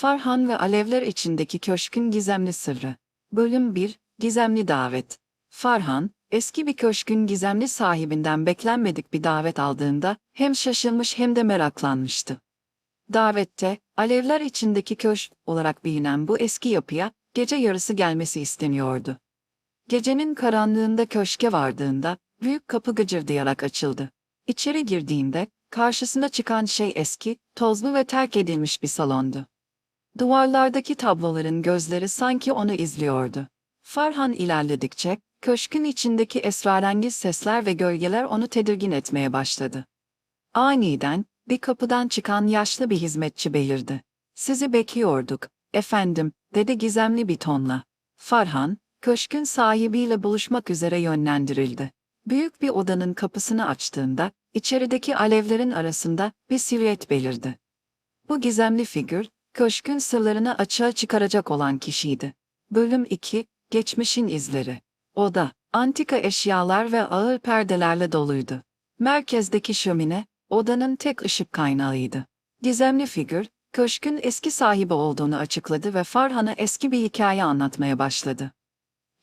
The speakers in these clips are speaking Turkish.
Farhan ve Alevler içindeki köşkün gizemli sırrı. Bölüm 1 Gizemli davet. Farhan, eski bir köşkün gizemli sahibinden beklenmedik bir davet aldığında hem şaşırmış hem de meraklanmıştı. Davette, alevler içindeki köşk olarak bilinen bu eski yapıya gece yarısı gelmesi isteniyordu. Gecenin karanlığında köşke vardığında büyük kapı gıcırdayarak açıldı. İçeri girdiğinde karşısına çıkan şey eski, tozlu ve terk edilmiş bir salondu. Duvarlardaki tabloların gözleri sanki onu izliyordu. Farhan ilerledikçe, köşkün içindeki esrarengiz sesler ve gölgeler onu tedirgin etmeye başladı. Aniden, bir kapıdan çıkan yaşlı bir hizmetçi belirdi. Sizi bekliyorduk, efendim, dedi gizemli bir tonla. Farhan, köşkün sahibiyle buluşmak üzere yönlendirildi. Büyük bir odanın kapısını açtığında, içerideki alevlerin arasında bir silüet belirdi. Bu gizemli figür, köşkün sırlarını açığa çıkaracak olan kişiydi. Bölüm 2, Geçmişin izleri. Oda, antika eşyalar ve ağır perdelerle doluydu. Merkezdeki şömine, odanın tek ışık kaynağıydı. Gizemli figür, köşkün eski sahibi olduğunu açıkladı ve Farhan'a eski bir hikaye anlatmaya başladı.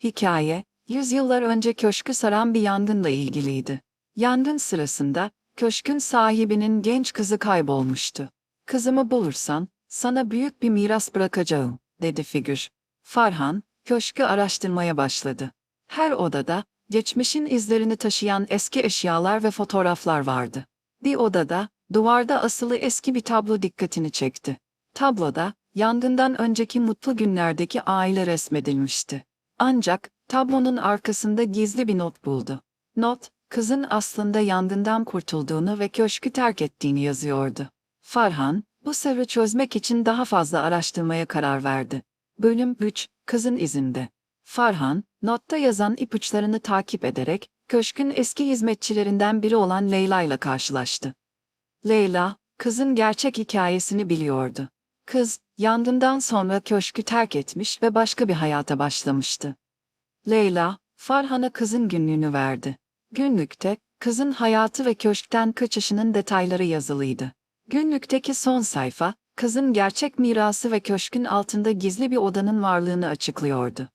Hikaye, yüzyıllar önce köşkü saran bir yangınla ilgiliydi. Yangın sırasında, köşkün sahibinin genç kızı kaybolmuştu. Kızımı bulursan, sana büyük bir miras bırakacağım, dedi figür. Farhan, köşkü araştırmaya başladı. Her odada, geçmişin izlerini taşıyan eski eşyalar ve fotoğraflar vardı. Bir odada, duvarda asılı eski bir tablo dikkatini çekti. Tabloda, yangından önceki mutlu günlerdeki aile resmedilmişti. Ancak, tablonun arkasında gizli bir not buldu. Not, kızın aslında yangından kurtulduğunu ve köşkü terk ettiğini yazıyordu. Farhan, bu sırrı çözmek için daha fazla araştırmaya karar verdi. Bölüm 3, Kızın izinde. Farhan, notta yazan ipuçlarını takip ederek, köşkün eski hizmetçilerinden biri olan Leyla ile karşılaştı. Leyla, kızın gerçek hikayesini biliyordu. Kız, yangından sonra köşkü terk etmiş ve başka bir hayata başlamıştı. Leyla, Farhan'a kızın günlüğünü verdi. Günlükte, kızın hayatı ve köşkten kaçışının detayları yazılıydı. Günlükteki son sayfa, kızın gerçek mirası ve köşkün altında gizli bir odanın varlığını açıklıyordu.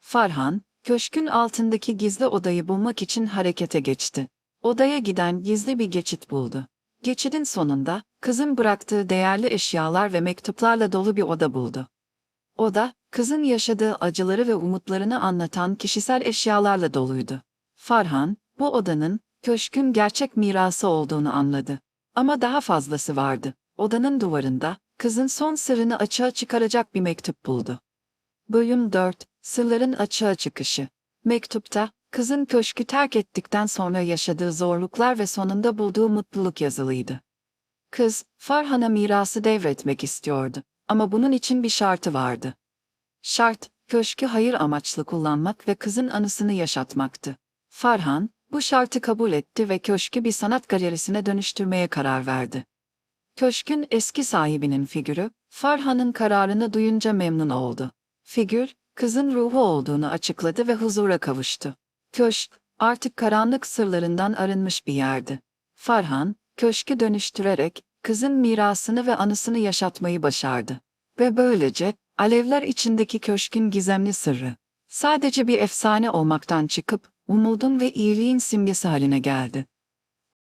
Farhan, köşkün altındaki gizli odayı bulmak için harekete geçti. Odaya giden gizli bir geçit buldu. Geçidin sonunda, kızın bıraktığı değerli eşyalar ve mektuplarla dolu bir oda buldu. Oda, kızın yaşadığı acıları ve umutlarını anlatan kişisel eşyalarla doluydu. Farhan, bu odanın, köşkün gerçek mirası olduğunu anladı. Ama daha fazlası vardı. Odanın duvarında, kızın son sırrını açığa çıkaracak bir mektup buldu. Bölüm 4, Sırların açığa çıkışı. Mektupta, kızın köşkü terk ettikten sonra yaşadığı zorluklar ve sonunda bulduğu mutluluk yazılıydı. Kız, Farhan'a mirası devretmek istiyordu. Ama bunun için bir şartı vardı. Şart, köşkü hayır amaçlı kullanmak ve kızın anısını yaşatmaktı. Farhan, bu şartı kabul etti ve köşkü bir sanat galerisine dönüştürmeye karar verdi. Köşkün eski sahibinin figürü, Farhan'ın kararını duyunca memnun oldu. Figür, kızın ruhu olduğunu açıkladı ve huzura kavuştu. Köşk, artık karanlık sırlarından arınmış bir yerdi. Farhan, köşkü dönüştürerek, kızın mirasını ve anısını yaşatmayı başardı. Ve böylece, alevler içindeki köşkün gizemli sırrı, sadece bir efsane olmaktan çıkıp, umudun ve iyiliğin simgesi haline geldi.